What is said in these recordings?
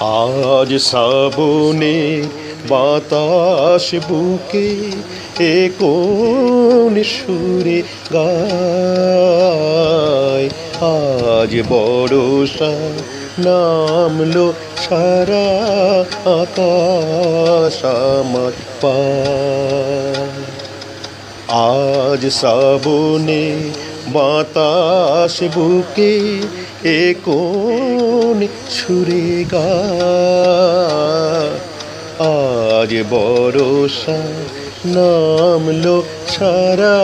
আজ শ্রাবণে বাতাস বুকে এ কোন সুরে গায়। আজ বড়সা নামলো সারা আকাশ আমার আজ শ্রাবণে বাতাস বুকে এ কোন গায় আজ বরসা নামলো সারা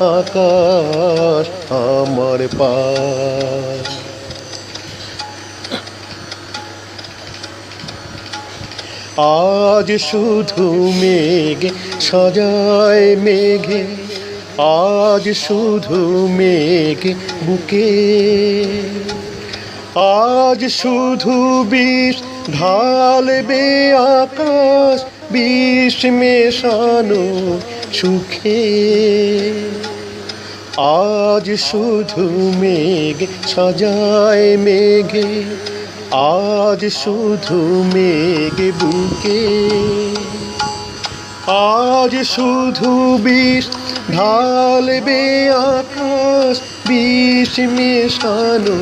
আকাশ আমার পাশ। আজ শুধু মেঘে সাজায় মেঘে আজ শুধু মেঘ বুকে। আজ শুধু বিষ ঢালবে আকাশ, বিষ মেশানো সুখে। আজ শুধু মেঘ সাজায় মেঘে, আজ শুধু মেঘ বুকে। আজ শুধু বিষ, ঢালবে আকাশ, বিষ মেশানো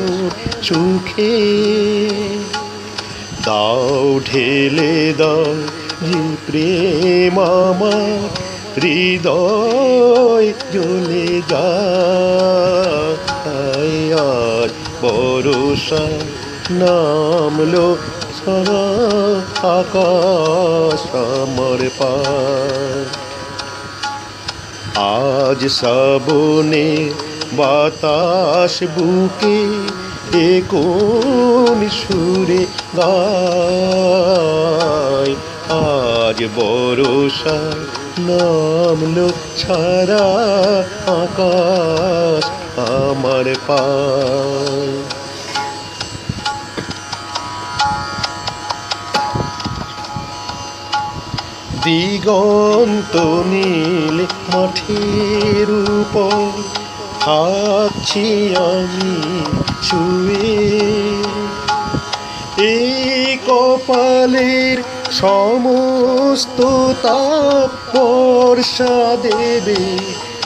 সুখে দাও ঢেলে দাও যে প্রেম আমার, হৃদয় জ্বলে যায় আজ বরসা নামলো সারা আকাশ আমার পায় আজ শ্রাবণে বাতাস বুকে এ কোন সুরে গায়। আজ বরসা নামলো ছাড়া আকাশ আমার পায় দিগন্ত নীল মাঠের উপর থাকছি আমি শুয়ে। এই কপালের সমস্ত তাপ বর্ষা দেবে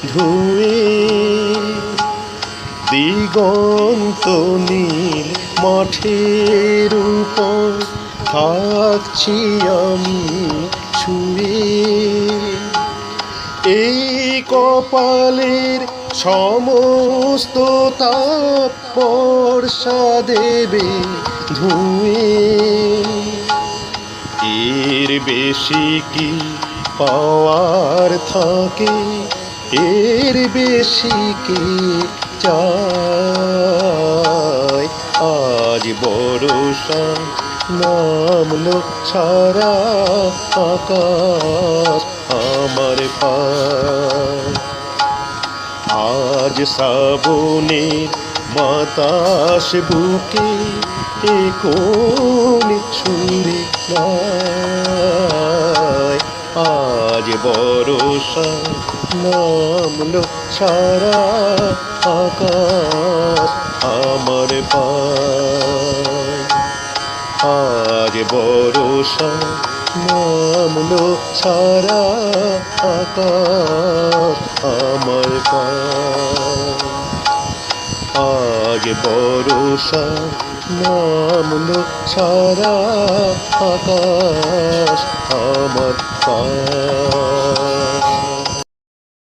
ধুয়ে। দিগন্ত নীল মাঠের উপর থাকছি আমি শুয়ে এই কপালের সমস্ত তাপ দেবে ধুয়ে। এর বেশি কি পাওয়ার থাকে? এর বেশি কি চায় আজ বড়সা নামলো সারা আকাশ আমার পায়। আজ শ্রাবণের বাতাস বুকে কোন ছুড়ে আজ বরসা নামলো সারা আকাশ আমার আজ বরসা নামলো সারা আকাশ আমার আজ বরসা নামলো সারা আকাশ আমার পায়